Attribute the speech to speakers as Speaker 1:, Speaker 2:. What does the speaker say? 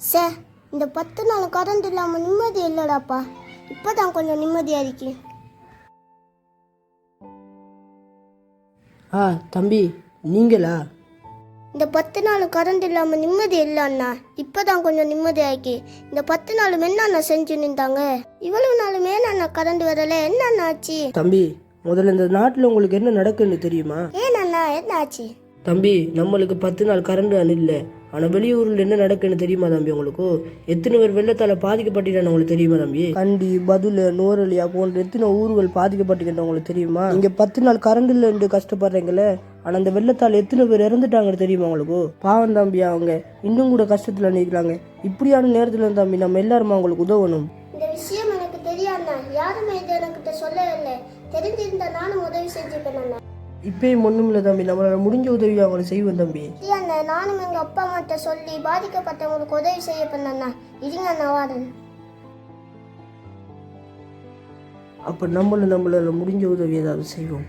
Speaker 1: சே இந்த பத்து நாள் கரண்ட் இல்லாமல் நிம்மதி இல்லைடாப்பா. இப்போதான் கொஞ்சம் நிம்மதியாக இருக்கு.
Speaker 2: ஆ தம்பி நீங்களா?
Speaker 1: இந்த பத்து நாள் கரண்ட் இல்லாமல் நிம்மதி இல்லை அண்ணா இப்போதான் கொஞ்சம் நிம்மதியாக இந்த பத்து நாளும் என்ன அண்ணா செஞ்சு நின்றாங்க? இவ்வளவு நாளுமே அண்ணா கரண்ட் வரல? என்ன அண்ணா ஆச்சு?
Speaker 2: தம்பி முதல்ல இந்த நாட்டில் உங்களுக்கு என்ன நடக்குன்னு தெரியுமா?
Speaker 1: ஏன் அண்ணா என்ன ஆச்சு?
Speaker 2: தம்பி நம்மளுக்கு பத்து நாள் கரண்ட் இல்லை. ஆனால் வெளியூரில் என்ன நடக்குன்னு தெரியுமா தம்பி உங்களுக்கு? எத்தனை பேர் வெள்ளத்தால் பாதிக்கப்பட்டிருக்காங்க உங்களுக்கு தெரியுமா தம்பி? கண்டி பதுல நோரலியா போன்ற எத்தனை ஊர்கள் பாதிக்கப்பட்டிருக்கின்ற உங்களுக்கு தெரியுமா? இங்கே பத்து நாள் கரண்ட் இல்லைன்னு கஷ்டப்படுறீங்களே? ஆனால் அந்த வெள்ளத்தால் எத்தனை பேர் இறந்துட்டாங்கன்னு தெரியுமா உங்களுக்கு? பாவம் தம்பி அவங்க. இன்னும் கூட கஷ்டத்தில் நிற்கிறாங்க இப்படியான நேரத்தில் தம்பி நம்ம எல்லாருமே அவங்களுக்கு உதவணும்?
Speaker 1: இந்த விஷயம் எனக்கு தெரியாதுண்ணா யாருமே இது எனக்கிட்ட சொல்லவே இல்லை தெரிஞ்சிருந்தா நானும் உதவி செஞ்சுப்பேன்
Speaker 2: இப்பயும் ஒன்றும் இல்லை தம்பி. நம்மளால முடிஞ்ச உதவி அவங்களை செய்வோம் தம்பி.
Speaker 1: இல்லைண்ணா நானும் எங்கள் அப்பா அம்மாட்ட சொல்லி பாதிக்கப்பட்டவங்களுக்கு உதவி செய்ய பண்ணண்ணா இருங்க அண்ணா வாரன்.
Speaker 2: அப்போ நம்மளும் நம்மளால முடிஞ்ச உதவி ஏதாவது செய்வோம்.